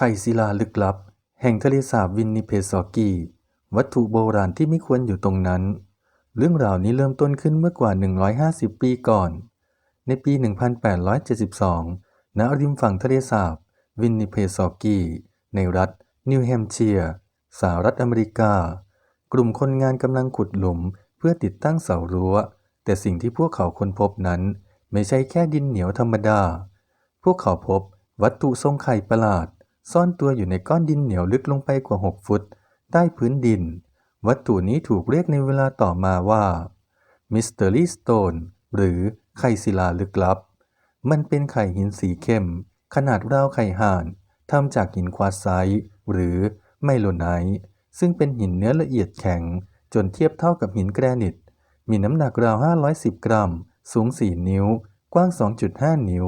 ไข่ศิลาลึกลับ แห่งทะเลสาบวินนิเพซอกีวัตถุโบราณที่ไม่ควรอยู่ตรงนั้น เรื่องราวนี้เริ่มต้นขึ้นเมื่อกว่า 150 ปีก่อน ในปี 1872 ณ ริมฝั่งทะเลสาบวินนิเพซอกีในรัฐ นิวแฮมป์เชียร์ สหรัฐอเมริกา กลุ่มคนงานกำลังขุดหลุมเพื่อติดตั้งเสารั้ว แต่สิ่งที่พวกเขาค้นพบนั้น ไม่ใช่แค่ดินเหนียวธรรมดา พวกเขาพบวัตถุทรงไข่ประหลาด ซ่อนตัวอยู่ในก้อนดินเหนียวลึกลงไปกว่า 6 ฟุต ใต้พื้นดิน วัตถุนี้ถูกเรียกในเวลาต่อมาว่า Mystery Stone หรือไข่ศิลาลึกลับ มันเป็นไข่หินสีเข้ม ขนาดราวไข่ห่านทำจากหินควาไซต์หรือไมโลไนท์ซึ่งเป็นหินเนื้อละเอียดแข็ง จนเทียบเท่ากับหินแกรนิต มีน้ำหนักราว 510 กรัม สูง 4 นิ้ว กว้าง 2.5 นิ้ว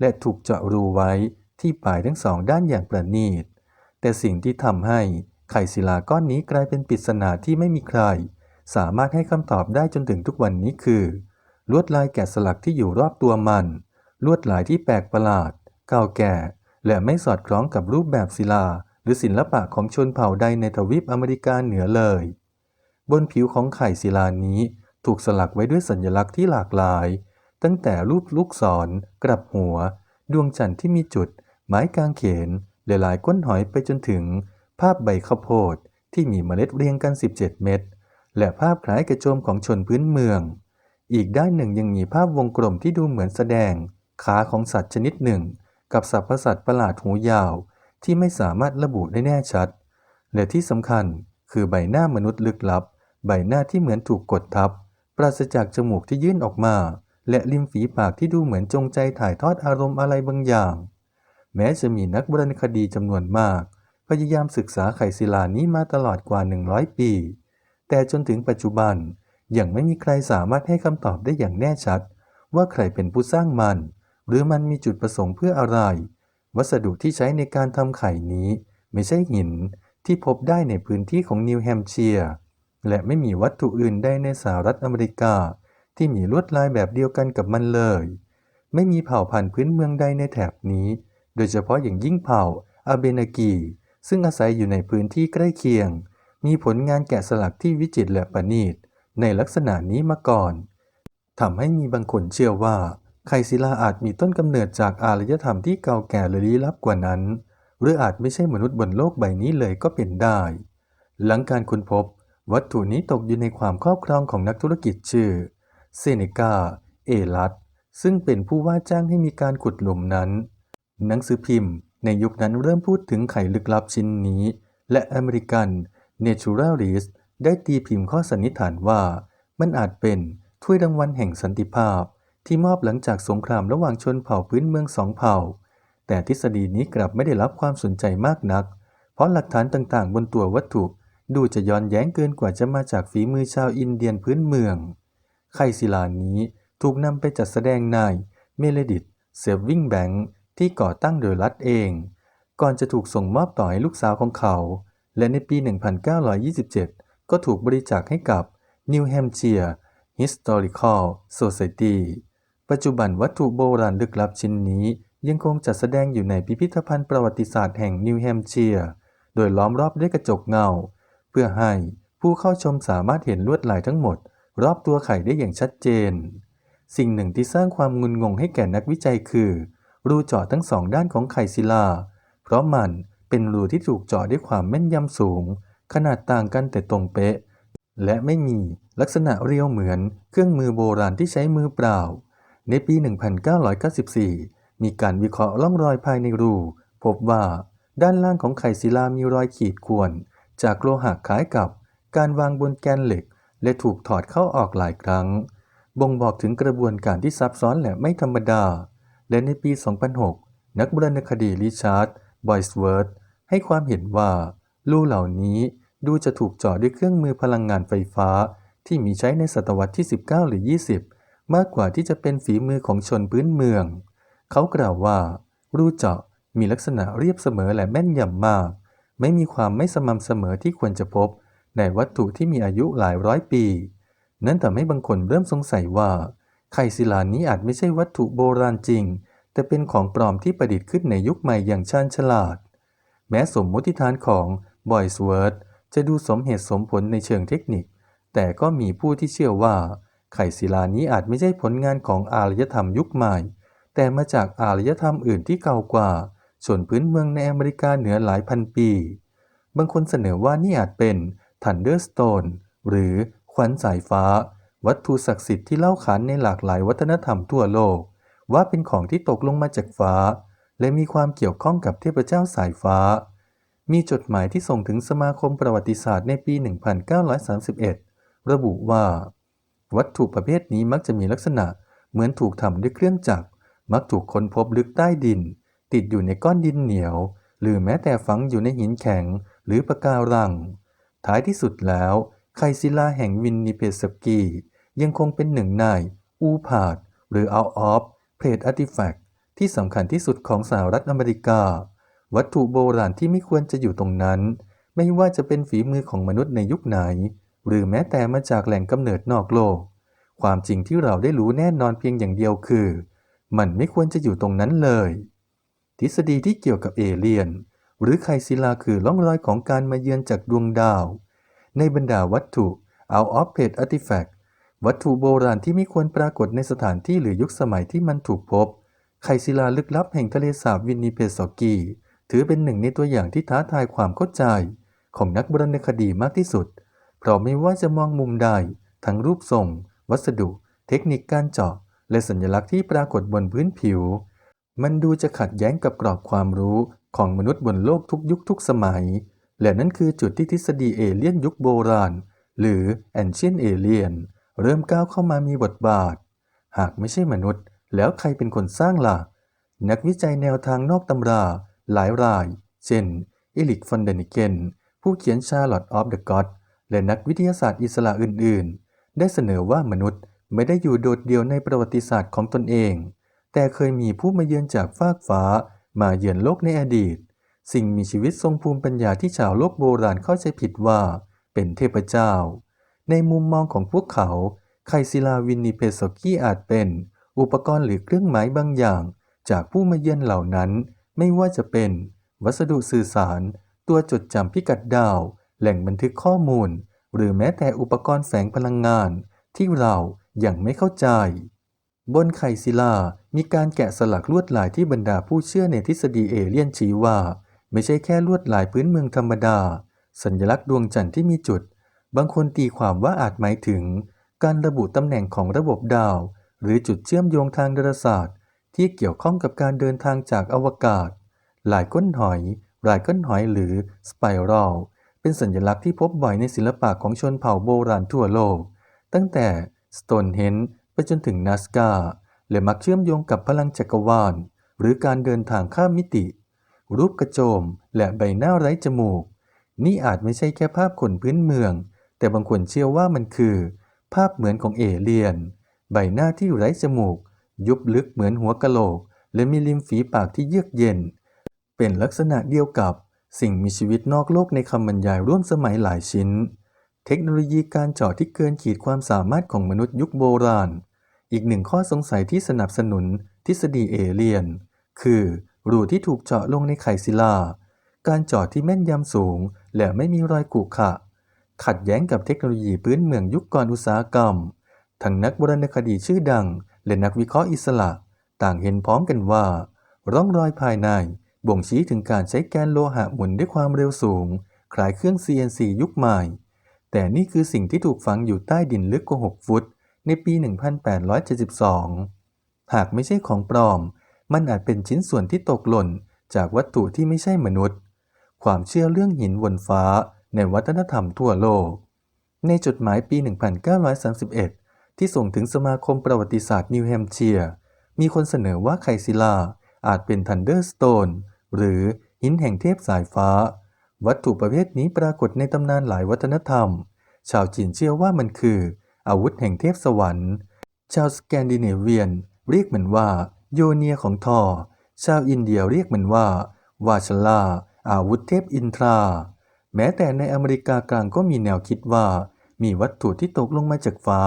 และถูกเจาะรูไว้ ที่ปลายทั้งสองด้านอย่างประณีต แต่สิ่งที่ทำให้ไข่ศิลาก้อนนี้กลายเป็นปริศนาที่ไม่มีใคร สามารถให้คำตอบได้จนถึงทุกวันนี้คือ ลวดลายแกะสลักที่อยู่รอบตัวมัน ลวดลายที่แปลกประหลาด เก่าแก่ และไม่สอดคล้องกับรูปแบบศิลา หรือศิลปะของชนเผ่าใดในทวีปอเมริกาเหนือเลย บนผิวของไข่ศิลานี้ถูกสลักไว้ด้วยสัญลักษณ์ที่หลากหลาย ตั้งแต่รูปลูกศรกลับหัว ดวงจันทร์ที่มีจุด ไม้กางเขนหลายๆก้นหอยไปจนถึง ภาพใบข้าวโพดที่มีเมล็ดเรียงกัน 17 เม็ดและภาพคล้ายกระโจมของชนพื้นเมือง อีกด้านหนึ่งยังมีภาพวงกลมที่ดูเหมือนแสดง ขาของสัตว์ชนิดหนึ่ง กับสัตว์ประสัตว์ประหลาดหูยาว ที่ไม่สามารถระบุได้แน่ชัด และที่สำคัญคือใบหน้ามนุษย์ลึกลับ ใบหน้าที่เหมือนถูกกดทับ ปราศจากจมูกที่ยื่นออกมา และริมฝีปากที่ดูเหมือนจงใจถ่ายทอดอารมณ์อะไรบางอย่าง แม้จะมีนักโบราณคดีจำนวนมาก พยายามศึกษาไข่ศิลานี้มาตลอดกว่า 100 ปี แต่จนถึงปัจจุบันยังไม่มีใครสามารถให้คำตอบได้อย่างแน่ชัด ว่าใครเป็นผู้สร้างมัน หรือมันมีจุดประสงค์เพื่ออะไร วัสดุที่ใช้ในการทำไข่นี้ ไม่ใช่หินที่พบได้ในพื้นที่ของนิวแฮมเชียร์และไม่มีวัตถุอื่นใดในสหรัฐอเมริกา ที่มีลวดลายแบบเดียวกันกับมันเลย ไม่มีเผ่าพันธุ์พื้นเมืองใดในแถบนี้ โดยเฉพาะอย่างยิ่งเผ่าอาเบนากีซึ่งอาศัยอยู่ในพื้นที่ใกล้เคียง มีผลงานแกะสลักที่วิจิตรและประณีตในลักษณะนี้มาก่อนทำให้มีบางคนเชื่อว่าไขศิลาอาจมีต้นกำเนิดจากอารยธรรมที่เก่าแก่หรือลี้ลับกว่านั้น หรืออาจไม่ใช่มนุษย์บนโลกใบนี้เลยก็เป็นได้ หลังการค้นพบ วัตถุนี้ตกอยู่ในความครอบครองของนักธุรกิจชื่อ เซเนกา เอลัสซึ่งเป็นผู้ว่าจ้างให้มีการขุดหลุมนั้น หนังสือพิมพ์ ในยุคนั้นเริ่มพูดถึงไข่ลึกลับชิ้นนี้ และอเมริกัน Naturalist ได้ตีพิมพ์ข้อสันนิษฐานว่า มันอาจเป็นถ้วยรางวัลแห่งสันติภาพ ที่มอบหลังจากสงครามระหว่างชนเผ่าพื้นเมืองสองเผ่า แต่ทฤษฎีนี้กลับไม่ได้รับความสนใจมากนัก เพราะหลักฐานต่างๆ บนตัววัตถุดูจะย้อนแย้งเกินกว่าจะมาจากฝีมือชาวอินเดียนพื้นเมือง ไข่ศิลานี้ถูกนำไปจัดแสดงในเมเลดิตเซฟวิงแบงค์ ที่ก่อตั้งโดยรัฐเอง ก่อนจะถูกส่งมอบต่อให้ลูกสาวของเขา และในปี 1927 ก็ถูกบริจาคให้กับ New Hampshire Historical Society ปัจจุบันวัตถุโบราณลึกลับชิ้นนี้ยังคงจัดแสดงอยู่ในพิพิธภัณฑ์ประวัติศาสตร์แห่งนิวแฮมเชียร์โดยล้อมรอบด้วยกระจกเงา เพื่อให้ผู้เข้าชมสามารถเห็นลวดลายทั้งหมด รอบตัวไข่ได้อย่างชัดเจน สิ่งหนึ่งที่สร้างความงุนงงให้แก่นักวิจัยคือ รูเจาะทั้งสองด้านของไข่ศิลา เพราะมันเป็นรูที่ถูกเจาะด้วยความแม่นยำสูง ขนาดต่างกันแต่ตรงเป๊ะ และไม่มีลักษณะเรียวเหมือนเครื่องมือโบราณที่ใช้มือเปล่า ในปี 1994 มีการวิเคราะห์ร่องรอยภายในรู พบว่าด้านล่างของไข่ศิลามีรอยขีดข่วน จากโลหะคล้ายกับการวางบนแกนเหล็ก และถูกถอดเข้าออกหลายครั้ง บ่งบอกถึงกระบวนการที่ซับซ้อนและไม่ธรรมดา และในปี 2006 นักโบราณคดีริชาร์ด บอยส์เวิร์ธ ให้ความเห็นว่ารูเหล่านี้ดูจะถูกเจาะด้วยเครื่องมือพลังงานไฟฟ้า ที่มีใช้ในศตวรรษที่ 19 หรือ 20 มากกว่าที่จะเป็นฝีมือของชนพื้นเมือง เขากล่าวว่า รูเจาะมีลักษณะเรียบเสมอและแม่นยำมาก ไม่มีความไม่สม่ำเสมอที่ควรจะพบ ในวัตถุที่มีอายุหลายร้อยปี นั้นทำให้บางคนเริ่มสงสัยว่า ไข่ศิลานี้อาจไม่ใช่วัตถุโบราณจริง แต่เป็นของปลอมที่ประดิษฐ์ขึ้นในยุคใหม่อย่างชาญฉลาด แม้สมมติฐานของบอยสเวิร์ดจะดูสมเหตุสมผลในเชิงเทคนิค แต่ก็มีผู้ที่เชื่อว่า ไข่ศิลานี้อาจไม่ใช่ผลงานของอารยธรรมยุคใหม่ แต่มาจากอารยธรรมอื่นที่เก่ากว่าส่วนพื้นเมืองในอเมริกาเหนือหลายพันปี บางคนเสนอว่านี่อาจเป็นทันเดอร์สโตนหรือขวัญสายฟ้า วัตถุศักดิ์สิทธิ์ที่เล่าขานในหลากหลายวัฒนธรรมทั่วโลก ว่าเป็นของที่ตกลงมาจากฟ้า และมีความเกี่ยวข้องกับเทพเจ้าสายฟ้า มีจดหมายที่ส่งถึงสมาคมประวัติศาสตร์ในปี 1931 ระบุว่า วัตถุประเภทนี้มักจะมีลักษณะเหมือนถูกทำด้วยเครื่องจักร มักถูกค้นพบลึกใต้ดิน ติดอยู่ในก้อนดินเหนียว หรือแม้แต่ฝังอยู่ในหินแข็ง หรือปะการัง ท้ายที่สุดแล้วไคศิลาแห่งวินนิเพสกี ยังคงเป็นหนึ่งในอูพาดหรือ out of plate artifact ที่สำคัญที่สุดของสหรัฐอเมริกา วัตถุโบราณที่ไม่ควรจะอยู่ตรงนั้น ไม่ว่าจะเป็นฝีมือของมนุษย์ในยุคไหน หรือแม้แต่มาจากแหล่งกำเนิดนอกโลก ความจริงที่เราได้รู้แน่นอนเพียงอย่างเดียวคือ มันไม่ควรจะอยู่ตรงนั้นเลย ทฤษฎีที่เกี่ยวกับเอเลี่ยน หรือไคศิลาคือร่องรอยของการมาเยือนจากดวงดาว ในบรรดาวัตถุ out of plate artifact วัตถุโบราณที่ไม่ควรปรากฏในสถานที่หรือยุคสมัยที่มันถูกพบไคศิลาลึกลับแห่งทะเลสาบวินนิเพสอกีถือเป็นหนึ่งในตัวอย่างที่ท้าทายความเข้าใจ ของนักโบราณคดีมากที่สุด เพราะไม่ว่าจะมองมุมใด ทั้งรูปทรง วัสดุ เทคนิคการเจาะ และสัญลักษณ์ที่ปรากฏบนพื้นผิว มันดูจะขัดแย้งกับกรอบความรู้ของมนุษย์บนโลกทุกยุคทุกสมัย และนั่นคือจุดที่ทฤษฎีเอเลี่ยนยุคโบราณ หรือ Ancient Alien เริ่มก้าวเข้ามามีบทบาท หากไม่ใช่มนุษย์ แล้วใครเป็นคนสร้างล่ะ นักวิจัยแนวทางนอกตำรา หลายราย เช่นเอลิกฟอนเดนิเกนผู้เขียน Charlotte of the God และนักวิทยาศาสตร์อิสระอื่น ๆ ได้เสนอว่ามนุษย์ไม่ได้อยู่โดดเดี่ยวในประวัติศาสตร์ของตนเอง แต่เคยมีผู้มาเยือนจากฟากฟ้า มาเยือนโลกในอดีต สิ่งมีชีวิตทรงภูมิปัญญาที่ชาวโลกโบราณเข้าใจผิดว่า เป็นเทพเจ้า ในมุมมองของพวกเขา ไคศิลาวินนิเพสกี้อาจเป็น อุปกรณ์หรือเครื่องหมายบางอย่าง จากผู้มาเยือนเหล่านั้น ไม่ว่าจะเป็น วัสดุสื่อสาร ตัวจดจำพิกัดดาว แหล่งบันทึกข้อมูล หรือแม้แต่อุปกรณ์แฝงพลังงาน ที่เรายังไม่เข้าใจ บนไข่ศิลา มีการแกะสลักลวดลายที่บรรดาผู้เชื่อในทฤษฎีเอเลี่ยนชี้ว่า ไม่ใช่แค่ลวดลายพื้นเมืองธรรมดา สัญลักษณ์ดวงจันทร์ที่มีจุด บางคนตีความว่าอาจหมายถึง การระบุตำแหน่งของระบบดาว หรือจุดเชื่อมโยงทางดาราศาสตร์ ที่เกี่ยวข้องกับการเดินทางจากอวกาศ หลายก้นหอย หลายก้นหอยหรือสไปรัลเป็นสัญลักษณ์ที่พบบ่อยในศิลปะของชนเผ่าโบราณทั่วโลก ตั้งแต่สโตนเฮนจ์ไปจนถึงนาสกาและมักเชื่อมโยงกับพลังจักรวาล หรือการเดินทางข้ามมิติ รูปกระโจม และใบหน้าไร้จมูก นี่อาจไม่ใช่แค่ภาพคนพื้นเมือง แต่บางคนเชื่อว่ามันคือ ภาพเหมือนของเอเลียน ใบหน้าที่ไร้จมูก ยุบลึกเหมือนหัวกะโหลก และมีริมฝีปากที่เยือกเย็น เป็นลักษณะเดียวกับสิ่งมีชีวิตนอกโลกในคำบรรยายร่วมสมัยหลายชิ้น เทคโนโลยีการเจาะที่เกินขีดความสามารถของมนุษย์ยุคโบราณ อีกหนึ่งข้อสงสัยที่สนับสนุนทฤษฎีเอเลียน คือรูที่ถูกเจาะลงในไข่ศิลา การเจาะที่แม่นยำสูง และไม่มีรอยกุขะ ขัดแย้งกับเทคโนโลยีพื้นเมืองยุคก่อนอุตสาหกรรม ทั้งนักโบราณคดีชื่อดัง และนักวิเคราะห์อิสระ ต่างเห็นพ้องกันว่า ร่องรอยภายในบ่งชี้ถึงการใช้แกนโลหะหมุนด้วยความเร็วสูง คล้ายเครื่อง CNC ยุคใหม่ แต่นี่คือสิ่งที่ถูกฝังอยู่ใต้ดินลึกกว่า 6 ฟุต ในปี 1872 หากไม่ใช่ของปลอม มันอาจเป็นชิ้นส่วนที่ตกหล่นจากวัตถุที่ไม่ใช่มนุษย์ ความเชื่อเรื่องหินบนฟ้า ในวัฒนธรรมทั่วโลก ในจดหมายปี 1931 ที่ส่งถึงสมาคมประวัติศาสตร์นิวแฮมเชียร์ มีคนเสนอว่าไคศิลาอาจเป็นทันเดอร์สโตนหรือหินแห่งเทพสายฟ้า วัตถุประเภทนี้ปรากฏในตำนานหลายวัฒนธรรม ชาวจีนเชื่อว่ามันคือ อาวุธแห่งเทพสวรรค์ ชาวสแกนดิเนเวียน เรียกมันว่า โยเนียของทอ ชาวอินเดียเรียกมันว่า วาชลาอาวุธเทพอินทรา แม้แต่ในอเมริกากลางก็มีแนวคิดว่า มีวัตถุที่ตกลงมาจากฟ้า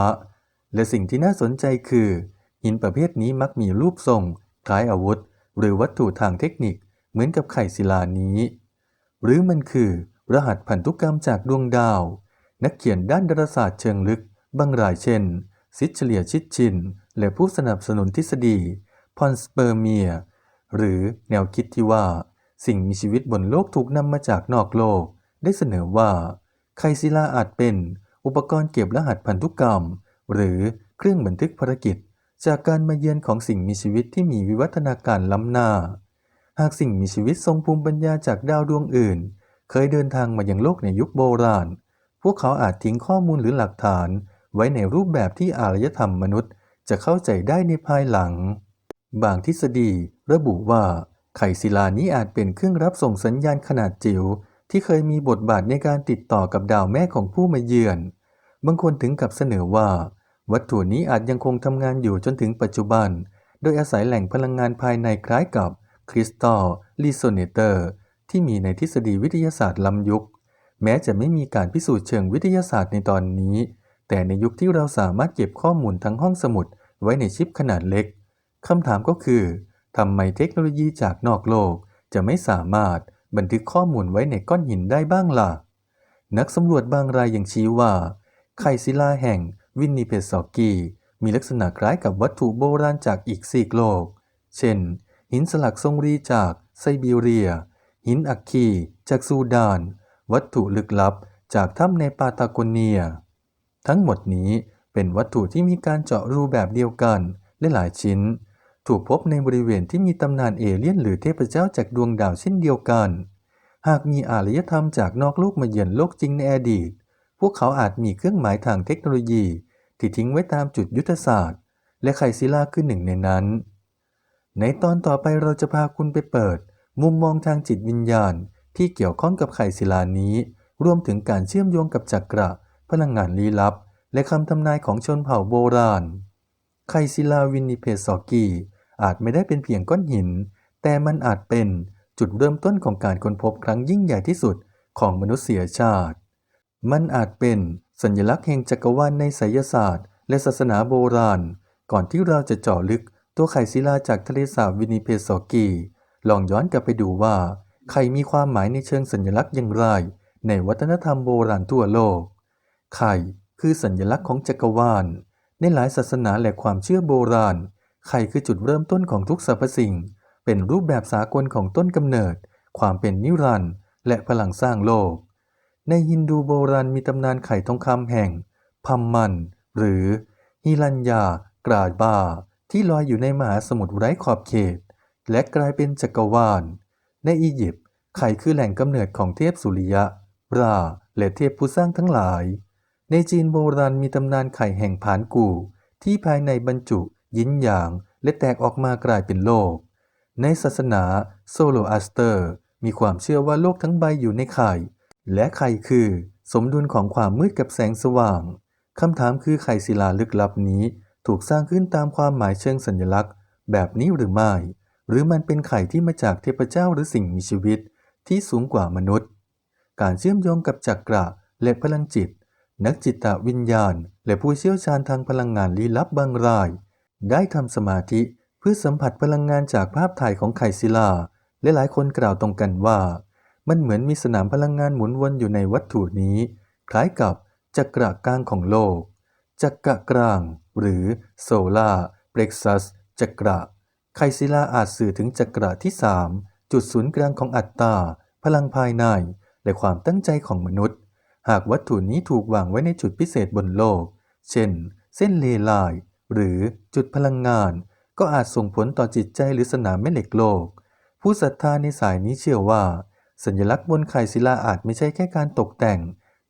และสิ่งที่น่าสนใจคือ หินประเภทนี้มักมีรูปทรง คล้ายอาวุธ หรือวัตถุทางเทคนิคเหมือนกับไข่ศิลานี้ หรือมันคือ รหัสพันธุกรรมจากดวงดาว นักเขียนด้านดาราศาสตร์เชิงลึก บางรายเช่น ซิชเลียชิดชิน และผู้สนับสนุนทฤษฎี พอนสเปอร์เมีย หรือแนวคิดที่ว่า สิ่งมีชีวิตบนโลกถูกนำมาจากนอกโลก ได้เสนอว่า ไคซิลาอาจเป็นอุปกรณ์เก็บรหัสพันธุกรรม หรือเครื่องบันทึกภารกิจ จากการมาเยือนของสิ่งมีชีวิตที่มีวิวัฒนาการล้ำหน้า หากสิ่งมีชีวิตทรงภูมิปัญญาจากดาวดวงอื่น เคยเดินทางมายังโลกในยุคโบราณ พวกเขาอาจทิ้งข้อมูลหรือหลักฐานไว้ในรูปแบบที่อารยธรรมมนุษย์ จะเข้าใจได้ในภายหลัง บางทฤษฎีระบุว่าไข่ศิลานี้อาจเป็นเครื่องรับส่งสัญญาณขนาดจิ๋ว ที่เคยมีบทบาทในการติดต่อกับดาวแม่ของผู้มาเยือน บางคนถึงกับเสนอว่า วัตถุนี้อาจยังคงทำงานอยู่จนถึงปัจจุบัน โดยอาศัยแหล่งพลังงานภายในคล้ายกับคริสตัลรีโซเนเตอร์ที่มีในทฤษฎีวิทยาศาสตร์ล้ำยุค แม้จะไม่มีการพิสูจน์เชิงวิทยาศาสตร์ในตอนนี้ แต่ในยุคที่เราสามารถเก็บข้อมูลทั้งห้องสมุดไว้ในชิปขนาดเล็กคำถามก็คือทำไมเทคโนโลยีจากนอกโลกจะไม่สามารถ บันทึกข้อมูลไว้ในก้อนหินได้บ้างล่ะ นักสำรวจบางรายยังชี้ว่า ไข่ศิลาแห่งวินนิเพสซอกกีมีลักษณะคล้ายกับวัตถุโบราณจากอีกซีกโลก เช่น หินสลักทรงรีจากไซบีเรีย หินอัคคีจากซูดาน วัตถุลึกลับจากถ้ำในปาตาโกเนีย ทั้งหมดนี้เป็นวัตถุที่มีการเจาะรูแบบเดียวกันและหลายชิ้น ถูกพบในบริเวณที่มีตำนานเอเลี่ยนหรือเทพเจ้าจากดวงดาวเช่นเดียวกัน หากมีอารยธรรมจากนอกโลกมาเยือนโลกจริงในอดีต พวกเขาอาจมีเครื่องหมายทางเทคโนโลยี ที่ทิ้งไว้ตามจุดยุทธศาสตร์ และไคซิลาคือหนึ่งในนั้น ในตอนต่อไปเราจะพาคุณไปเปิด มุมมองทางจิตวิญญาณ ที่เกี่ยวข้องกับไข่ศิลานี้ รวมถึงการเชื่อมโยงกับจักระ พลังงานลี้ลับ และคำทำนายของชนเผ่าโบราณไข่ศิลาวินิเพสอกี อาจไม่ได้เป็นเพียงก้อนหิน แต่มันอาจเป็นจุดเริ่มต้นของการค้นพบครั้งยิ่งใหญ่ที่สุดของมนุษยชาติ มันอาจเป็นสัญลักษณ์แห่งจักรวาลในไสยศาสตร์ และศาสนาโบราณ ก่อนที่เราจะเจาะลึกตัวไข่ศิลาจากทะเลสาบวินิเพสซอกีลองย้อนกลับไปดูว่าไข่มีความหมายในเชิงสัญลักษณ์อย่างไร ในวัฒนธรรมโบราณทั่วโลก ไข่คือสัญลักษณ์ของจักรวาล ในหลายศาสนาและความเชื่อโบราณ ไข่คือจุดเริ่มต้นของทุกสรรพสิ่ง เป็นรูปแบบสากลของต้นกำเนิด ความเป็นนิรันดร์และพลังสร้างโลก ในฮินดูโบราณมีตำนานไข่ทองคำแห่งพัมมัน หรือฮิรัญญากราดบา ที่ลอยอยู่ในมหาสมุทรไร้ขอบเขต และกลายเป็นจักรวาล ในอียิปต์ไข่คือแหล่งกำเนิดของเทพสุริยะ รา และเทพผู้สร้างทั้งหลาย ในจีนโบราณมีตำนานไข่แห่งผานกูที่ภายในบรรจุ ยินหยางและแตกออกมากลายเป็นโลก ในศาสนาโซโลอัสเตอร์ มีความเชื่อว่าโลกทั้งใบอยู่ในไข่ และไข่คือ สมดุลของความมืดกับแสงสว่างคำถามคือไข่ศิลาลึกลับนี้ ถูกสร้างขึ้นตามความหมายเชิงสัญลักษณ์ แบบนี้หรือไม่ หรือมันเป็นไข่ที่มาจากเทพเจ้าหรือสิ่งมีชีวิต ที่สูงกว่ามนุษย์ การเชื่อมโยงกับจักระและพลังจิต นักจิตวิญญาณ และผู้เชี่ยวชาญทางพลังงานลี้ลับบางราย ได้ทำสมาธิเพื่อสัมผัสพลังงานจากภาพถ่ายของไข่ศิลาและหลายคนกล่าวตรงกันว่า มันเหมือนมีสนามพลังงานหมุนวนอยู่ในวัตถุนี้ คล้ายกับจักระกลางของโลก จักระกลาง หรือโซลาเปล็กซัสจักระไคศิลาอาจสื่อถึงจักระที่ 3 จุดศูนย์กลางของอัตตา พลังภายใน และความตั้งใจของมนุษย์ หากวัตถุนี้ถูกวางไว้ในจุดพิเศษบนโลก เช่น เส้นเลไลน์ หรือจุดพลังงาน ก็อาจส่งผลต่อจิตใจหรือสนามแม่เหล็กโลก ผู้ศรัทธาในสายนี้เชื่อว่า สัญลักษณ์บนไข่ศิลาอาจไม่ใช่แค่การตกแต่ง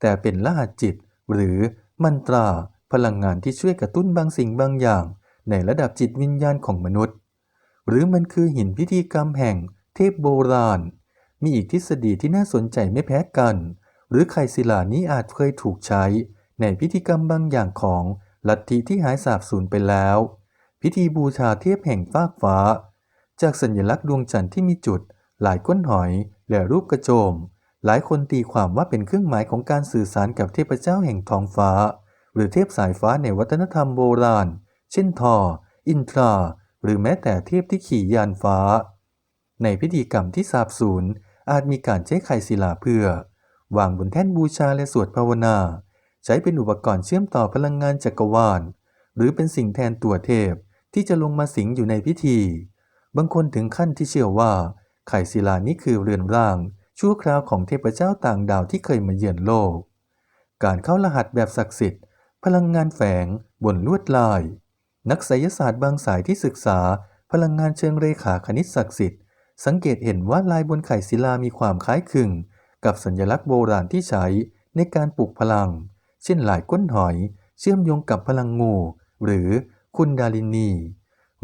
แต่เป็นรหัสจิต หรือมันตรา พลังงานที่ช่วยกระตุ้นบางสิ่งบางอย่าง ในระดับจิตวิญญาณของมนุษย์ หรือมันคือหินพิธีกรรมแห่ง เทพโบราณ มีอีกทฤษฎีที่น่าสนใจไม่แพ้กัน หรือไข่ศิลานี้อาจเคยถูกใช้ ในพิธีกรรมบางอย่างของ ลัทธิที่หายสาบสูญไปแล้ว พิธีบูชาเทพแห่งฟากฟ้า จากสัญลักษณ์ดวงจันทร์ที่มีจุด หลายก้นหอย และรูปกระโจม หลายคนตีความว่าเป็นเครื่องหมายของการสื่อสารกับเทพเจ้าแห่งท้องฟ้า หรือเทพสายฟ้าในวัฒนธรรมโบราณ เช่นทอ อินทรา หรือแม้แต่เทพที่ขี่ยานฟ้า ในพิธีกรรมที่สาบสูญอาจมีการใช้ไข่ศิลาเพื่อวางบนแท่นบูชาและสวดภาวนา ใช้เป็นอุปกรณ์เชื่อมต่อพลังงานจักรวาล หรือเป็นสิ่งแทนตัวเทพที่จะลงมาสิงอยู่ในพิธี บางคนถึงขั้นที่เชื่อว่า ไข่ศิลานี้คือเรือนร่าง ชั่วคราวของเทพเจ้าต่างดาวที่เคยมาเยือนโลก การเข้ารหัสแบบศักดิ์สิทธิ์ พลังงานแฝง บนลวดลาย นักไสยศาสตร์บางสายที่ศึกษา พลังงานเชิงเรขาคณิตศักดิ์สิทธิ์สังเกตเห็นว่าลายบนไข่ศิลามีความคล้ายคลึง กับสัญลักษณ์โบราณที่ใช้ในการปลุกพลัง เช่นหลายก้นหอย เชื่อมโยงกับพลังงู หรือคุณดาลินี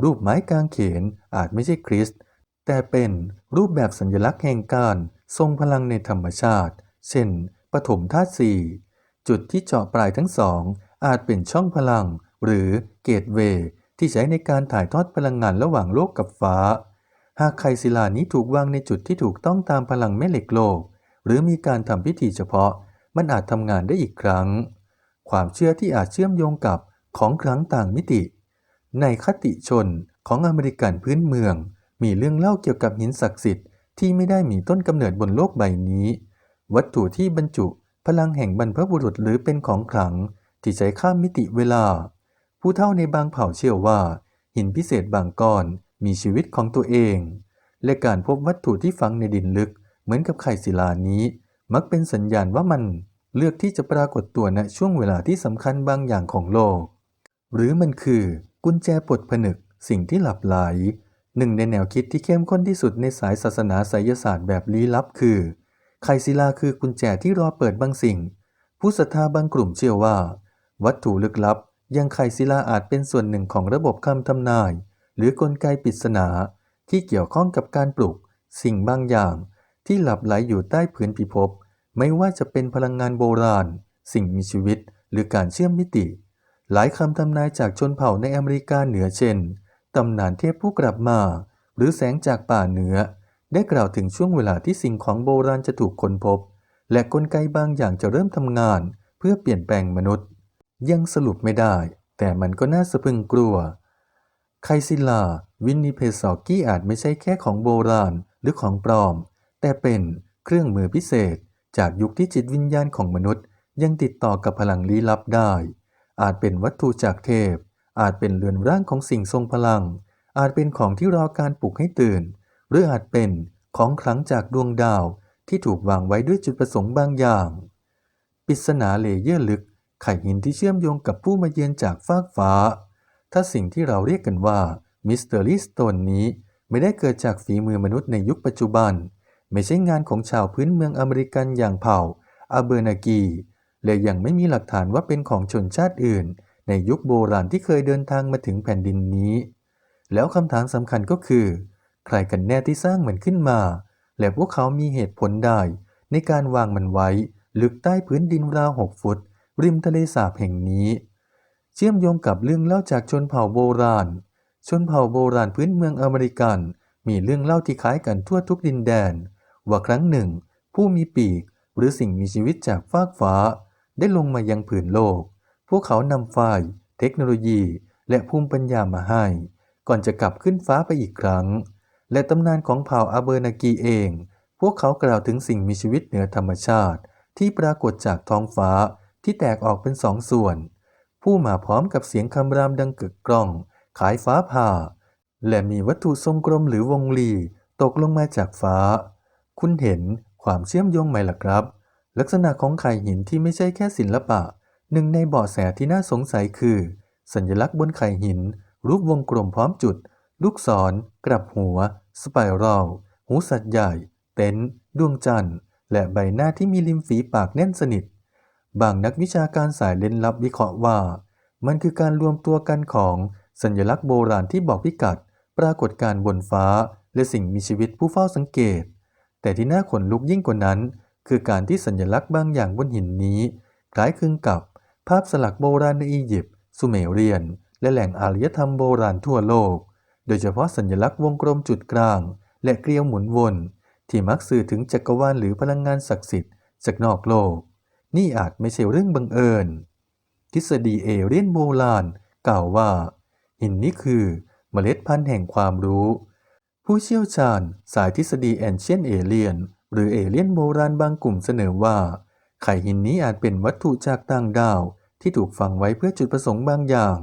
รูปไม้กางเขนอาจไม่ใช่คริสต์แต่เป็นรูปแบบสัญลักษณ์แห่งการทรงพลังในธรรมชาติ เช่น ปฐมธาตุสี่จุดที่เจาะปลายทั้งสอง อาจเป็นช่องพลัง หรือเกตเวย์ที่ใช้ในการถ่ายทอดพลังงานระหว่างโลกกับฟ้า หากไข่ศิลานี้ถูกวางในจุดที่ถูกต้องตามพลังแม่เหล็กโลก หรือมีการทำพิธีเฉพาะ มันอาจทำงานได้อีกครั้ง ความเชื่อที่อาจเชื่อมโยงกับของครั้งต่างมิติ ในคติชนของอเมริกันพื้นเมือง มีเรื่องเล่าเกี่ยวกับหินศักดิ์สิทธิ์ที่ไม่ได้มีต้นกำเนิดบนโลกใบนี้ วัตถุที่บรรจุพลังแห่งบรรพบุรุษหรือเป็นของขลังที่ใช้ข้ามมิติเวลา ผู้เฒ่าในบางเผ่าเชื่อว่า หินพิเศษบางก้อนมีชีวิตของตัวเอง และการพบวัตถุที่ฝังในดินลึกเหมือนกับไข่ศิลานี้ มักเป็นสัญญาณว่ามันเลือกที่จะปรากฏตัวณช่วงเวลาที่สำคัญบางอย่างของโลก หรือมันคือกุญแจปลดผนึกสิ่งที่หลับไหล หนึ่งในแนวคิดที่เข้มข้นที่สุดในสายศาสนาไสยศาสตร์แบบลี้ลับคือ ไข่ศิลาคือกุญแจที่รอเปิดบางสิ่ง ผู้ศรัทธาบางกลุ่มเชื่อว่า วัตถุลึกลับยังไข่ศิลาอาจเป็นส่วนหนึ่งของระบบคำทำนาย หรือกลไกปริศนาที่เกี่ยวข้องกับการปลุก สิ่งบางอย่างที่หลับไหลอยู่ใต้ผืนพิภพ ไม่ว่าจะเป็นพลังงานโบราณ สิ่งมีชีวิต หรือการเชื่อมมิติ หลายคำทำนายจากชนเผ่าในอเมริกาเหนือเช่น ตำนานเทพผู้กลับมา หรือแสงจากป่าเหนือ ได้กล่าวถึงช่วงเวลาที่สิ่งของโบราณจะถูกค้นพบ และกลไกบางอย่างจะเริ่มทำงาน เพื่อเปลี่ยนแปลงมนุษย์ ยังสรุปไม่ได้ แต่มันก็น่าสะพึงกลัว ไคซิลา วินนิเพซอกี้อาจไม่ใช่แค่ของโบราณหรือของปลอม แต่เป็นเครื่องมือพิเศษ จากยุคที่จิตวิญญาณของมนุษย์ ยังติดต่อกับพลังลี้ลับได้ อาจเป็นวัตถุจากเทพ อาจเป็นเรือนร่างของสิ่งทรงพลัง อาจเป็นของที่รอการปลุกให้ตื่น หรืออาจเป็นของขลังจากดวงดาวที่ถูกวางไว้ด้วยจุดประสงค์บางอย่างปริศนาเลเยอร์ลึก ไข่หินที่เชื่อมโยงกับผู้มาเยือนจากฟากฟ้า ถ้าสิ่งที่เราเรียกกันว่ามิสเตอรี่สโตนนี้ไม่ได้เกิดจากฝีมือมนุษย์ในยุคปัจจุบัน ไม่ใช่งานของชาวพื้นเมืองอเมริกันอย่างเผ่าอาเบอร์นากีและยังไม่มีหลักฐานว่าเป็นของชนชาติอื่น ในยุคโบราณที่เคยเดินทางมาถึงแผ่นดินนี้ แล้วคำถามสำคัญก็คือ ใครกันแน่ที่สร้างมันขึ้นมา และพวกเขามีเหตุผลได้ในการวางมันไว้ลึกใต้พื้นดินราวหกฟุต ริมทะเลสาบแห่งนี้ เชื่อมโยงกับเรื่องเล่าจากชนเผ่าโบราณ ชนเผ่าโบราณพื้นเมืองอเมริกัน มีเรื่องเล่าที่คล้ายกันทั่วทุกดินแดน ว่าครั้งหนึ่ง ผู้มีปีกหรือสิ่งมีชีวิตจากฟากฟ้า ได้ลงมายังผืนโลก พวกเขานำฝ่าย เทคโนโลยี และภูมิปัญญามาให้ ก่อนจะกลับขึ้นฟ้าไปอีกครั้ง และตำนานของเผ่าอาเบอร์นากีเอง พวกเขากล่าวถึงสิ่งมีชีวิตเหนือธรรมชาติ ที่ปรากฏจากท้องฟ้าที่แตกออกเป็นสองส่วน ผู้มาพร้อมกับเสียงคำรามดังกึกก้อง ขายฟ้าผ่า และมีวัตถุทรงกลมหรือวงรีตกลงมาจากฟ้า คุณเห็นความเชื่อมโยงไหมล่ะครับ ลักษณะของไข่หินที่ไม่ใช่แค่ศิลปะ หนึ่งในเบาะแสที่น่าสงสัยคือ สัญลักษณ์บนไข่หิน รูปวงกลมพร้อมจุด ลูกศร กลับหัว สไปรัลหูสัตว์ใหญ่ เต็นท์ดวงจันทร์ และใบหน้าที่มีริมฝีปากแน่นสนิท บางนักวิชาการสายเล่นลับวิเคราะห์ว่า มันคือการรวมตัวกันของสัญลักษณ์โบราณที่บอกพิกัด ปรากฏการณ์บนฟ้า และสิ่งมีชีวิตผู้เฝ้าสังเกต แต่ที่น่าขนลุกยิ่งกว่านั้น คือการที่สัญลักษณ์บางอย่างบนหินนี้ คล้ายคลึงกับภาพสลักโบราณในอียิปต์สุเมเรียน และแหล่งอารยธรรมโบราณทั่วโลก โดยเฉพาะสัญลักษณ์วงกลมจุดกลาง และเกลียวหมุนวน ที่มักสื่อถึงจักรวาลหรือพลังงานศักดิ์สิทธิ์จากนอกโลก นี่อาจไม่ใช่เรื่องบังเอิญ ทฤษฎีเอเรียนโบราณกล่าวว่า หินนี้คือเมล็ดพันธุ์แห่งความรู้ ผู้เชี่ยวชาญ สายทฤษฎีแอนเชียนเอเลียน หรือเอเลียนโบราณบางกลุ่มเสนอว่า ไข่หินนี้อาจเป็นวัตถุจากต่างดาว ที่ถูกฝังไว้เพื่อจุดประสงค์บางอย่าง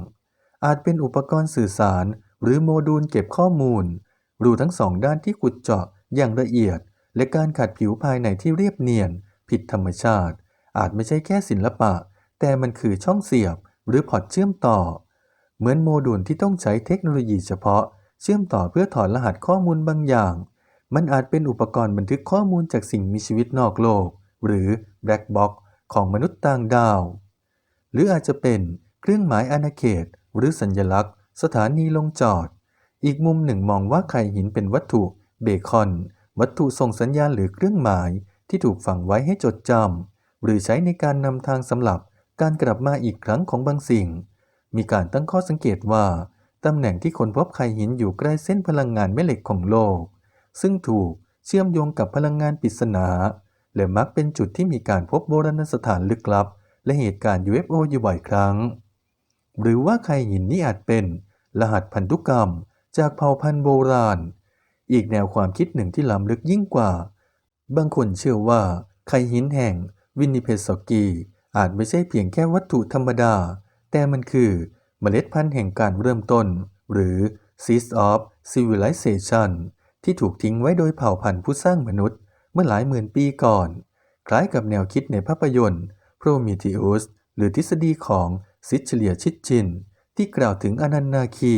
อาจเป็นอุปกรณ์สื่อสาร หรือโมดูลเก็บข้อมูล รูทั้งสองด้านที่ขุดเจาะอย่างละเอียด และการขัดผิวภายในที่เรียบเนียน ผิดธรรมชาติ อาจไม่ใช่แค่ศิลปะ แต่มันคือช่องเสียบ หรือพอร์ตเชื่อมต่อ เหมือนโมดูลที่ต้องใช้เทคโนโลยีเฉพาะ เชื่อมต่อเพื่อถอดรหัสข้อมูลบางอย่าง มันอาจเป็นอุปกรณ์บันทึกข้อมูลจากสิ่งมีชีวิตนอกโลก หรือ Black Box ของมนุษย์ต่างดาว หรืออาจจะเป็นเครื่องหมายอาณาเขต หรือสัญลักษณ์ สถานีลงจอด อีกมุมหนึ่งมองว่าไข่หินเป็นวัตถุเบคอน วัตถุส่งสัญญาณหรือเครื่องหมายที่ถูกฝังไว้ให้จดจำหรือใช้ในการนำทางสำหรับการกลับมาอีกครั้งของบางสิ่ง มีการตั้งข้อสังเกตว่า ตำแหน่งที่คนพบไข่หินอยู่ใกล้เส้นพลังงานแม่เหล็กของโลก ซึ่งถูกเชื่อมโยงกับพลังงานปริศนา และมักเป็นจุดที่มีการพบโบราณสถานลึกลับ และเหตุการณ์ UFO อยู่บ่อยครั้ง หรือว่าไข่หินนี้อาจเป็น รหัสพันธุกรรม จากเผ่าพันธุ์โบราณ อีกแนวความคิดหนึ่งที่ล้ำลึกยิ่งกว่า บางคนเชื่อว่าไข่หินแห่งวินนิเพสกีอาจไม่ใช่เพียงแค่วัตถุธรรมดา แต่มันคือ เมล็ดพันธุ์แห่งการเริ่มต้น หรือ Seeds of Civilization ที่ถูกทิ้งไว้โดยเผ่าพันธุ์ผู้สร้างมนุษย์ เมื่อหลายหมื่นปีก่อน คล้ายกับแนวคิดในภาพยนตร์ Prometheus หรือทฤษฎีของซิชเลียชิดชิน ที่กล่าวถึงอนันนาคี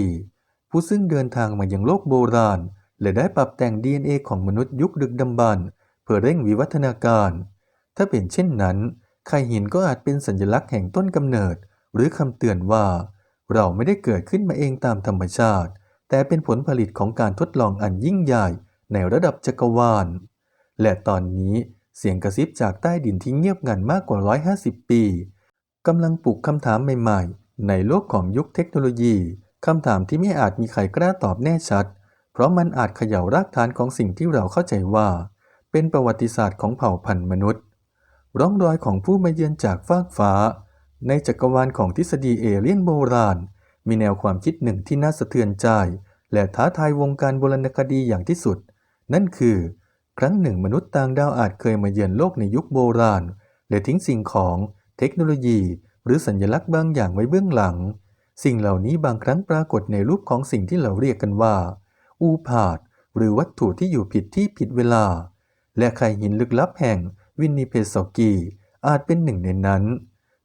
ผู้ซึ่งเดินทางมายังโลกโบราณ และได้ปรับแต่ง DNA ของมนุษย์ยุคดึกดำบรรพ์เพื่อเร่งวิวัฒนาการ ถ้าเป็นเช่นนั้นไข่หินก็อาจเป็นสัญลักษณ์แห่งต้นกำเนิด หรือคำเตือนว่า เราไม่ได้เกิดขึ้นมาเองตามธรรมชาติ แต่เป็นผลผลิตของการทดลองอันยิ่งใหญ่ในระดับจักรวาล และตอนนี้เสียงกระซิบจากใต้ดินที่เงียบงันมากกว่า 150 ปีกำลังปลุกคำถามใหม่ๆ ในโลกของยุคเทคโนโลยีคำถามที่ไม่อาจมีใครกล้าตอบแน่ชัด เพราะมันอาจเขย่ารากฐานของสิ่งที่เราเข้าใจว่า เป็นประวัติศาสตร์ของเผ่าพันธุ์มนุษย์ ร่องรอยของผู้มาเยือนจากฟากฟ้า ในจักรวาลของทฤษฎีเอเลี่ยนโบราณ มีแนวความคิดหนึ่งที่น่าสะเทือนใจ และท้าทายวงการโบราณคดีอย่างที่สุด นั่นคือ ครั้งหนึ่งมนุษย์ต่างดาวอาจเคยมาเยือนโลกในยุคโบราณ และทิ้งสิ่งของ เทคโนโลยี หรือสัญลักษณ์บางอย่างไว้เบื้องหลัง สิ่งเหล่านี้บางครั้งปรากฏในรูปของสิ่งที่เราเรียกกันว่า อูผาดหรือวัตถุที่อยู่ผิดที่ผิดเวลา และไข่หินลึกลับแห่งวินนิเพสกีอาจเป็นหนึ่งในนั้น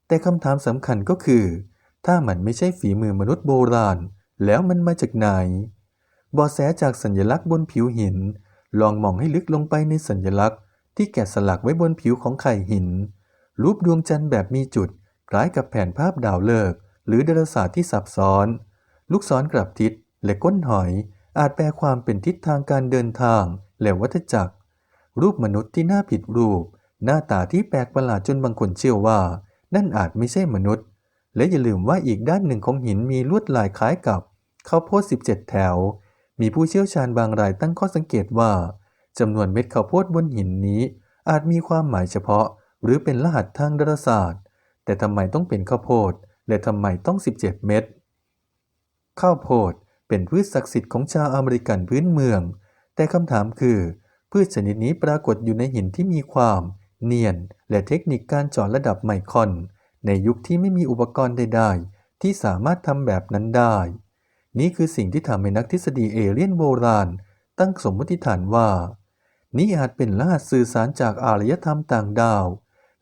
แต่คำถามสำคัญก็คือ ถ้ามันไม่ใช่ฝีมือมนุษย์โบราณ แล้วมันมาจากไหนบาะแสจากสัญลักษณ์บนผิวหิน ลองมองให้ลึกลงไปในสัญลักษณ์ ที่แกะสลักไว้บนผิวของไข่หิน รูปดวงจันทร์แบบมีจุด คล้ายกับแผนภาพดาวฤกษ์หรือดาราศาสตร์ที่ซับซ้อน ลูกศรกลับทิศและก้นหอย อาจแปลความเป็นทิศทางการเดินทาง และวัฏจักร รูปมนุษย์ที่หน้าผิดรูป หน้าตาที่แปลกประหลาดจนบางคนเชื่อว่า นั่นอาจไม่ใช่มนุษย์ และอย่าลืมว่าอีกด้านหนึ่งของหินมีลวดลายคล้ายกับข้าวโพด 17 แถว มีผู้เชี่ยวชาญบางรายตั้งข้อสังเกตว่าจำนวนเม็ดข้าวโพดบนหินนี้ อาจมีความหมายเฉพาะ หรือเป็นรหัสทางดาราศาสตร์ แต่ทำไมต้องเป็นข้าวโพด และทำไมต้อง 17 เม็ดข้าวโพดเป็นพืชศักดิ์สิทธิ์ของชาวอเมริกันพื้นเมือง แต่คำถามคือ พืชชนิดนี้ปรากฏอยู่ในหินที่มีความ เนียน และเทคนิคการเจาะระดับไมครอน ในยุคที่ไม่มีอุปกรณ์ใดๆ ที่สามารถทำแบบนั้นได้ นี่คือสิ่งที่ทำให้นักทฤษฎีเอเลี่ยนโบราณ ตั้งสมมติฐานว่า นี่อาจเป็นรหัสสื่อสารจากอารยธรรมต่างดาว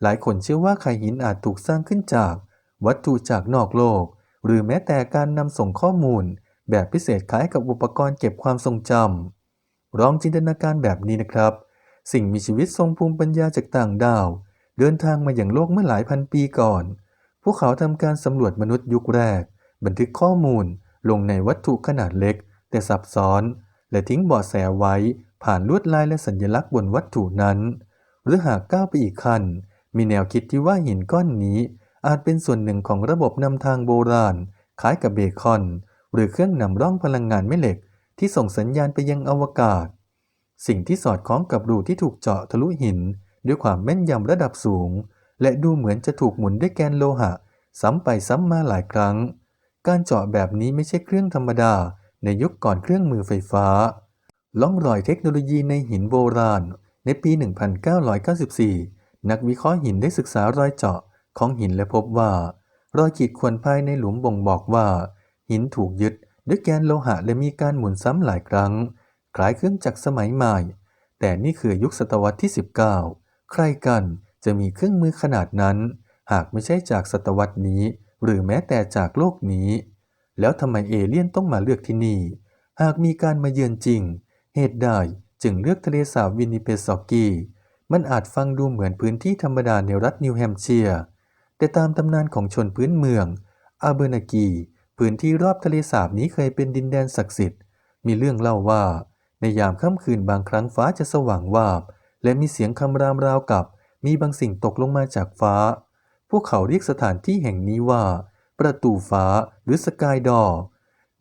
หลายคนเชื่อว่าไข่หินอาจถูกสร้างขึ้นจาก วัตถุจากนอกโลก หรือแม้แต่การนำส่งข้อมูล แบบพิเศษคล้ายกับอุปกรณ์เก็บความทรงจำลองจินตนาการแบบนี้นะครับ สิ่งมีชีวิตทรงภูมิปัญญาจากต่างดาว เดินทางมาอย่างโลกเมื่อหลายพันปีก่อน พวกเขาทำการสำรวจมนุษย์ยุคแรก บันทึกข้อมูล ลงในวัตถุขนาดเล็ก แต่ซับซ้อน และทิ้งเบาะแสไว้ ผ่านลวดลายและสัญลักษณ์บนวัตถุนั้น หรือหากก้าวไปอีกขั้น มีแนวคิดที่ว่าหินก้อนนี้ อาจเป็นส่วนหนึ่งของระบบนำทางโบราณ คล้ายกับเบคอน หรือเครื่องนำร่องพลังงานแม่เหล็ก ที่ส่งสัญญาณไปยังอวกาศ สิ่งที่สอดคล้องกับรูที่ถูกเจาะทะลุหิน ด้วยความแม่นยำระดับสูง และดูเหมือนจะถูกหมุนด้วยแกนโลหะ ซ้ำไปซ้ำมาหลายครั้ง การเจาะแบบนี้ไม่ใช่เครื่องธรรมดา ในยุคก่อนเครื่องมือไฟฟ้าล่องรอยเทคโนโลยีในหินโบราณ ในปี 1994 นักวิเคราะห์หินได้ศึกษารอยเจาะของหินและพบว่า รอยขีดข่วนภายในหลุมบ่งบอกว่า หินถูกยึดด้วยแกนโลหะและมีการหมุนซ้ำหลายครั้ง คล้ายเครื่องจักสมัยใหม่ แต่นี่คือยุคศตวรรษที่ 19 ใครกันจะมีเครื่องมือขนาดนั้น หากไม่ใช่จากศตวรรษนี้ หรือแม้แต่จากโลกนี้ แล้วทำไมเอเลี่ยนต้องมาเลือกที่นี่ หากมีการมาเยือนจริง เหตุใดจึงเลือกทะเลสาบวินิเพซอกกีมันอาจฟังดูเหมือนพื้นที่ธรรมดาในรัฐนิวแฮมเชียร์ แต่ตามตำนานของชนพื้นเมือง อาเบอร์นากี พื้นที่รอบทะเลสาบนี้เคยเป็นดินแดนศักดิ์สิทธิ์ มีเรื่องเล่าว่า ในยามค่ำคืนบางครั้งฟ้าจะสว่างวาบ และมีเสียงคำรามราวกับ มีบางสิ่งตกลงมาจากฟ้า พวกเขาเรียกสถานที่แห่งนี้ว่า ประตูฟ้าหรือสกายดอ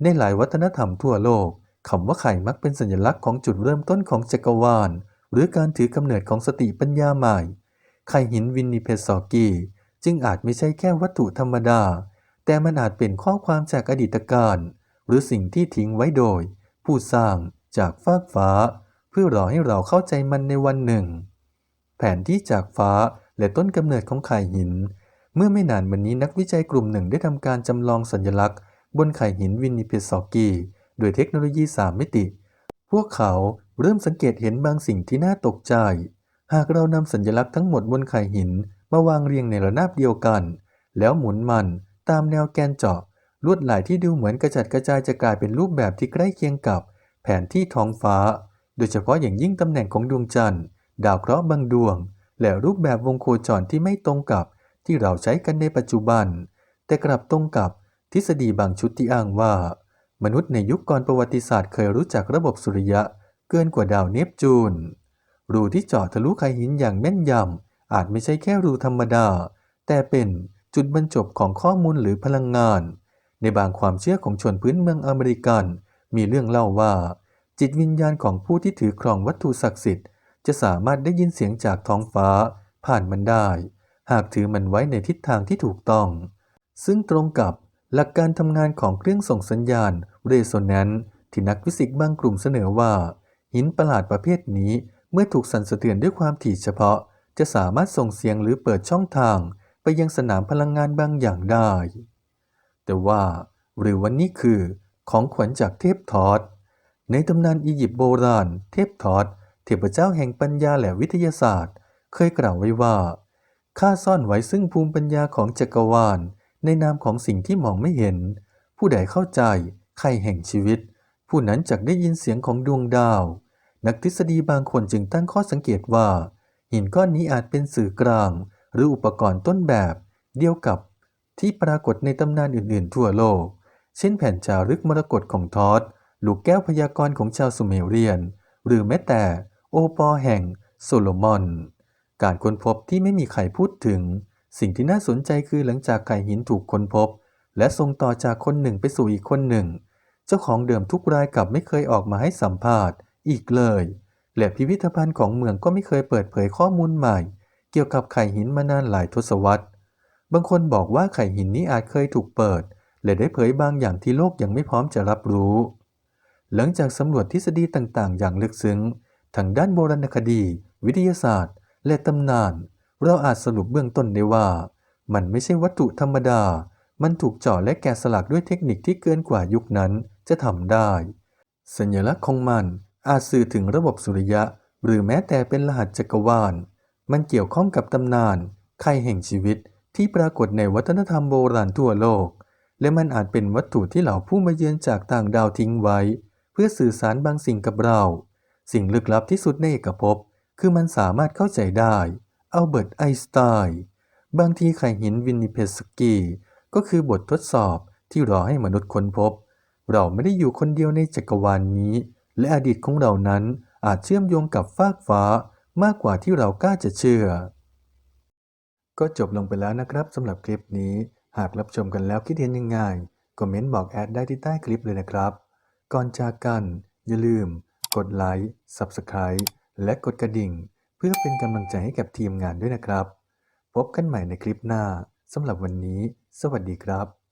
ในหลายวัฒนธรรมทั่วโลกคำว่าไข่มักเป็นสัญลักษณ์ของจุดเริ่มต้นของจักรวาล หรือการถือกำเนิดของสติปัญญาใหม่ ไข่หินวินนิเพซอกีจึงอาจไม่ใช่แค่วัตถุธรรมดา แต่มันอาจเป็นข้อความจากอดีตการ หรือสิ่งที่ทิ้งไว้โดย ผู้สร้าง จากฟากฟ้า เพื่อรอให้เราเข้าใจมันในวันหนึ่ง แผนที่จากฟ้าและต้นกำเนิดของไข่หิน เมื่อไม่นานมานี้นักวิจัยกลุ่มหนึ่งได้ทำการจำลองสัญลักษณ์ บนไข่หินวินนิเพซอกี้โดยเทคโนโลยี 3 มิติ พวกเขาเริ่มสังเกตเห็นบางสิ่งที่น่าตกใจ หากเรานำสัญลักษณ์ทั้งหมดบนไข่หินมาวางเรียงในระนาบเดียวกัน แล้วหมุนมันตามแนวแกนเจาะลวดลายที่ดูเหมือนกระจัดกระจายจะกลายเป็นรูปแบบที่ใกล้เคียงกับ แผนที่ท้องฟ้า โดยเฉพาะอย่างยิ่งตำแหน่งของดวงจันทร์ ดาวเคราะห์บางดวง และรูปแบบวงโคจรที่ไม่ตรงกับที่เราใช้กันในปัจจุบัน แต่กลับตรงกับทฤษฎีบางชุดที่อ้างว่า มนุษย์ในยุคก่อนประวัติศาสตร์เคยรู้จักระบบสุริยะ เกินกว่าดาวเนปจูน รูที่เจาะทะลุไขหินอย่างแม่นยำอาจไม่ใช่แค่รูธรรมดา แต่เป็นจุดบรรจบของข้อมูลหรือพลังงาน ในบางความเชื่อของชนพื้นเมืองอเมริกัน มีเรื่องเล่าว่า จิตวิญญาณของผู้ที่ถือครองวัตถุศักดิ์สิทธิ์จะสามารถได้ยินเสียงจากท้องฟ้า ผ่านมันได้ หากถือมันไว้ในทิศทางที่ถูกต้อง ซึ่งตรงกับหลักการทำงานของเครื่องส่งสัญญาณเรโซแนนซ์ที่นักฟิสิกส์บางกลุ่มเสนอว่า หินประหลาดประเภทนี้เมื่อถูกสั่นสะเทือนด้วยความถี่เฉพาะ จะสามารถส่งเสียงหรือเปิดช่องทางไปยังสนามพลังงานบางอย่างได้ แต่ว่า หรือวันนี้คือ ของขวัญจากเทพทอด ในตำนานอียิปต์โบราณ เทพทอดเทพเจ้าแห่งปัญญาและวิทยาศาสตร์ เคยกล่าวไว้ว่าข้าซ่อนไว้ซึ่งภูมิปัญญาของจักรวาล ในนามของสิ่งที่มองไม่เห็น ผู้ใดเข้าใจใครแห่งชีวิต ผู้นั้นจะได้ยินเสียงของดวงดาว นักทฤษฎีบางคนจึงตั้งข้อสังเกตว่า หินก้อนนี้อาจเป็นสื่อกลาง หรืออุปกรณ์ต้นแบบ เดียวกับที่ปรากฏในตำนานอื่นๆ ทั่วโลก เช่นแผ่นจารึกมรกตของทอดลูกแก้วพยากรณ์ของชาวสุเมเรียน หรือแม้แต่โอปอแห่งโซโลมอน การค้นพบที่ไม่มีใครพูดถึง สิ่งที่น่าสนใจคือหลังจากไข่หินถูกค้นพบ และส่งต่อจากคนหนึ่งไปสู่อีกคนหนึ่ง เจ้าของเดิมทุกรายกลับไม่เคยออกมาให้สัมภาษณ์อีกเลย และพิพิธภัณฑ์ของเมืองก็ไม่เคยเปิดเผยข้อมูลใหม่ เกี่ยวกับไข่หินมานานหลายทศวรรษ บางคนบอกว่าไข่หินนี้อาจเคยถูกเปิด และได้เผยบางอย่างที่โลกยังไม่พร้อมจะรับรู้ หลังจากสำรวจทฤษฎีต่างๆ อย่างลึกซึ้งทางด้านโบราณคดี วิทยาศาสตร์ และตำนาน เราอาจสรุปเบื้องต้นได้ว่า มันไม่ใช่วัตถุธรรมดา มันถูกเจาะและแกะสลักด้วยเทคนิคที่เกินกว่ายุคนั้นจะทำได้ สัญลักษณ์ของมันอาจสื่อถึงระบบสุริยะ หรือแม้แต่เป็นรหัสจักรวาล มันเกี่ยวข้องกับตำนานไข่แห่งชีวิตที่ปรากฏในวัฒนธรรมโบราณทั่วโลก และมันอาจเป็นวัตถุที่เหล่าผู้มาเยือนจากต่างดาวทิ้งไว้ เพื่อสื่อสารบางสิ่งกับเรา สิ่งลึกลับที่สุดในเอกภพคือมันสามารถเข้าใจได้อัลเบิร์ตไอน์สไตน์บางทีไข่หินวินนิเพสกี้ก็คือบททดสอบที่รอให้มนุษย์ค้นพบ เราไม่ได้อยู่คนเดียวในจักรวาลนนี้ และอดีตของเรานั้นอาจเชื่อมโยงกับฟากฟ้ามากกว่าที่เรากล้าจะเชื่อ ก็จบลงไปแล้วนะครับสำหรับคลิปนี้ หากรับชมกันแล้วคิดเห็นยังไงก็เมนต์บอกแอดได้ที่ใต้คลิปเลยนะครับ ก่อนจากกัน อย่าลืม กดไลค์ Subscribe และกดกระดิ่ง เพื่อเป็นกำลังใจให้กับทีมงานด้วยนะครับ พบกันใหม่ในคลิปหน้าสำหรับวันนี้ สวัสดีครับ